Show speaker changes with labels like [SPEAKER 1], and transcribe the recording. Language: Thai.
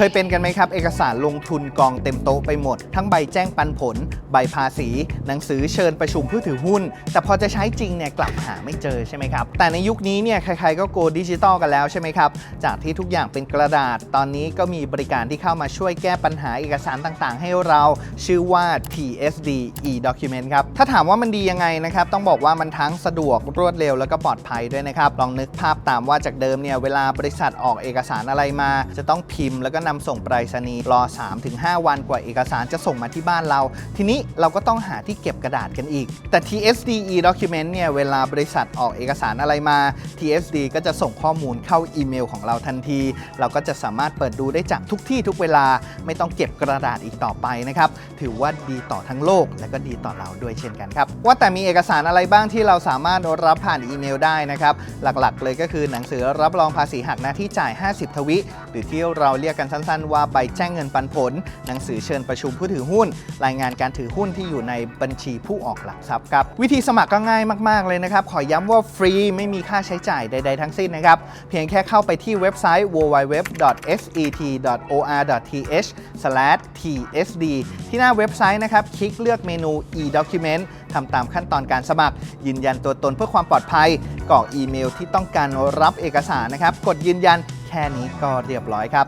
[SPEAKER 1] เคยเป็นกันไหมครับ เอกสารลงทุนกองเต็มโต๊ะไปหมด ทั้งใบแจ้งปันผล ใบภาษี หนังสือเชิญประชุมผู้ถือหุ้น แต่พอจะใช้จริงเนี่ยกลับหาไม่เจอใช่ไหมครับ แต่ในยุคนี้เนี่ยใครๆก็โกดิจิตอลกันแล้วใช่ไหมครับ จากที่ทุกอย่างเป็นกระดาษ ตอนนี้ก็มีบริการที่เข้ามาช่วยแก้ปัญหาเอกสารต่างๆ ให้เราชื่อว่า TSD e-document ครับถ้าถามว่ามันดียังไงนะครับต้องบอกว่ามันทั้งสะดวกรวดเร็วแล้วก็ปลอดภัยด้วยนะครับลองนึกภาพตามว่าจากเดิมเนี่ยเวลาบริษัทออกเอกสารอะไรมา จะต้องพิมพ์แล้วก็นำส่งไปรษณีย์รอ 3-5 วันกว่าเอกสารจะส่งมาที่บ้านเรา ทีนี้เราก็ต้องหาที่เก็บกระดาษกันอีก แต่ TSD e-document เนี่ยเวลาบริษัทออกเอกสารอะไรมา TSD ก็จะส่งข้อมูลเข้าอีเมลของเราทันที เราก็จะสามารถเปิดดูได้จากทุกที่ทุกเวลาไม่ต้องเก็บกระดาษอีกต่อไปนะครับถือว่าดีต่อทั้งโลกและก็ดีต่อเราด้วยเช่นกันครับว่าแต่มีเอกสารอะไรบ้างที่เราสามารถรับผ่านอีเมลได้นะครับหลักๆ เลยก็คือหนังสือรับรองภาษีหักหน้าที่จ่าย 50 ทวิ หรือที่เราเรียกกันสันๆ ว่าใบแจ้งเงินปันผล หนังสือเชิญประชุมผู้ถือหุ้น รายงานการถือหุ้นที่อยู่ในบัญชีผู้ออกหลักทรัพย์ครับ วิธีสมัครก็ง่ายมาก ๆ เลยนะครับ ขอย้ำว่าฟรีไม่มีค่าใช้จ่ายใด ๆ ทั้งสิ้นนะครับ เพียงแค่เข้าไปที่เว็บไซต์ www.set.or.th/tsd ที่หน้าเว็บไซต์นะครับ คลิกเลือกเมนู e-document ทำตามขั้นตอนการสมัคร ยืนยันตัวตนเพื่อความปลอดภัยกรอกอีเมลที่ต้องการรับเอกสารนะครับ กดยืนยันแค่นี้ก็เรียบร้อยครับ